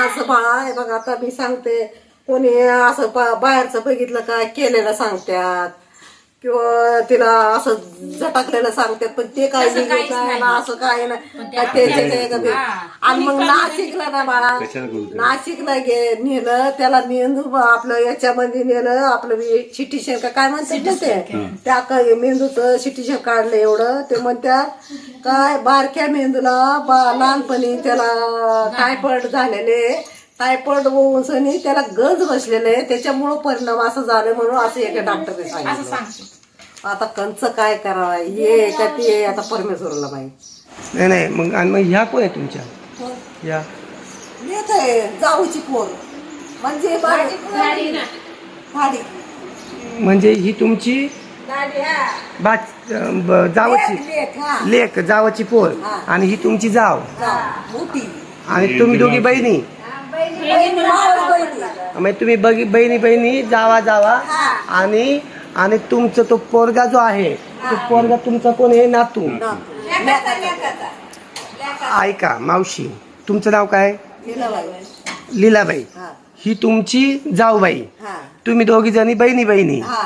असं बाळा आहे बघा आता मी सांगते कोणी असं बाहेरचं बघितलं का केलेलं सांगतात. किंवा तिला असं झटकलेलं सांगतात पण ते काय तसं काहीच नाही नाही. ना असं काय नाही. पण ते हा. आणि मग नाशिकला ना बाळा कशाला करू ते? नाशिकला गे नेलं त्याला मेंदू आपलं याच्यामध्ये नेलं आपलं सिटीशन का काय म्हणतात ना ते त्या मेंदूचं सिटीशन काढलं एवढं. ते म्हणतात काय बारक्या मेंदूला बा लहानपणी त्याला टायफॉइड झालेले. टायफॉइड होऊन सनी त्याला गंज बसलेले त्याच्यामुळं परिणाम असं झाले म्हणून असं एका डॉक्टरने असं सांगितलं. सांगते. आता कंच काय करावं? हे का ते आता परमेश्वरला माहिती. नाही नाही मग आणि मग ह्या कोण आहे तुमच्या? या. येत आहे जाऊची पोर. म्हणजे भाडी म्हणजे ही तुमची जावची लेक, हा. लेक जावची पोर. आणि ही तुमची जाव. आणि तुम्ही दोघी बहिणी. म्हणजे तुम्ही बघी बहिणी बहिणी जावा. जावा आणि आणि तुमचं तो पोरगा जो आहे तो पोरगा तुमचा कोण आहे? नातू. ऐका मावशी तुमचं नाव काय? लीलाबाई. हा, तुमची जाऊबाई. तुम्ही दोघी जणी बहिणी बहिणी हा.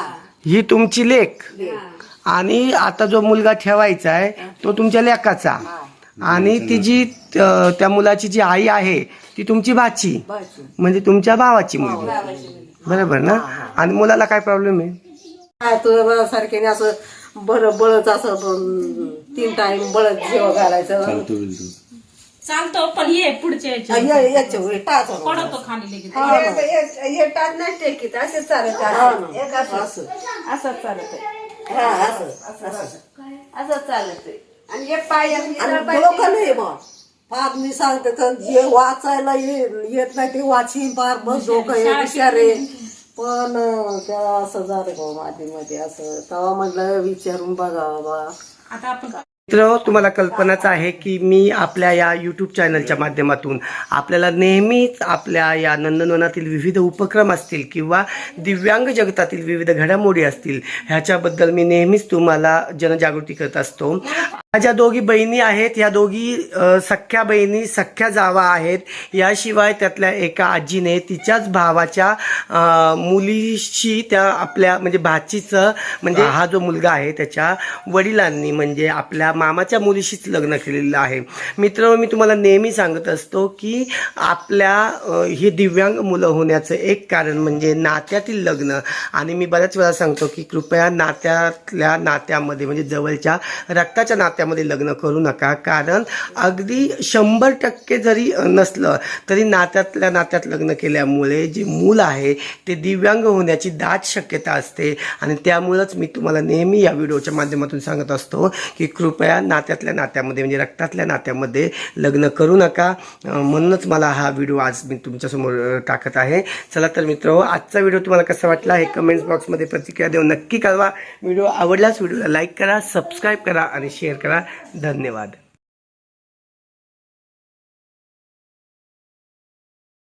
ही तुमची लेख. लेक. आणि आता जो मुलगा ठेवायचा आहे तो तुमच्या लेकाचा आणि ती जी अ, त्या मुलाची जी आई आहे ती तुमची भाची. म्हणजे तुमच्या भावाची मुलगी. बरोबर ना? आणि मुलाला काय प्रॉब्लेम आहे? काय असं बरं बळच असं तीन टाइम बळच जेव घालायचं. चालतो बिलतो चालतो पण ये पुढच्या या- याच्या टाच. पडतो खाली लगेच. असे चालत आहे. ना. एक असं असं. असं चालत आहे. आणि हे पाय आणि डोकं नाही मग. फार मी सांगते तर जे वाचायला ये- येत नाही ते वाचीन फार. बस डोकं हे हुशार आहे. पण अं, त्या असं झालं बा मातीमध्ये असं. तेव्हा म्हटलं विचारून बघावं बा आता आपण मित्र तुम्हाला कल्पनाच आहे की मी आपल्या या यूट्यूब चॅनलच्या माध्यमातून आपल्याला नेहमीच आपल्या या नंदनवनातील विविध उपक्रम असतील किंवा दिव्यांग जगतातील विविध घडामोडी असतील ह्याच्याबद्दल मी नेहमीच तुम्हाला जनजागृती करत असतो. माझ्या दोघी बहिणी आहेत ह्या दोघी अ, सख्या बहिणी सख्या जावा आहेत. याशिवाय त्यातल्या एका आजीने तिच्याच भावाच्या मुलीशी त्या आपल्या म्हणजे भाचीचं म्हणजे हा जो मुलगा आहे त्याच्या वडिलांनी म्हणजे आपल्या मामाच्या मुलीशीच लग्न केलेलं आहे. मित्र मी तुम्हाला नेहमी सांगत असतो की आपल्या ही दिव्यांग मुलं होण्याचं एक कारण म्हणजे नात्यातील लग्न. आणि मी बऱ्याच वेळा सांगतो की कृपया नात्यातल्या नात्यामध्ये म्हणजे जवळच्या रक्ताच्या नात्यामध्ये लग्न करू नका. कारण अगदी शंभर टक्के जरी नसलं तरी नात्यातल्या नात्यात लग्न केल्यामुळे जे मूल आहे ते दिव्यांग होण्याची दाट शक्यता असते. आणि त्यामुळंच मी तुम्हाला नेहमी या व्हिडिओच्या माध्यमातून सांगत असतो की कृपया नात्यातल्या नात्यामध्ये म्हणजे रक्तातल्या नात्यामध्ये लग्न करू नका. म्हणूनच मला हा व्हिडिओ आज मी तुमच्यासमोर टाकत आहे. चला तर मित्र हो, आजचा व्हिडिओ तुम्हाला कसा वाटला हे कमेंट्स बॉक्समध्ये प्रतिक्रिया देऊन नक्की कळवा. व्हिडिओ आवडल्यास व्हिडिओला लाईक करा सबस्क्राईब करा आणि शेअर करा. धन्यवाद.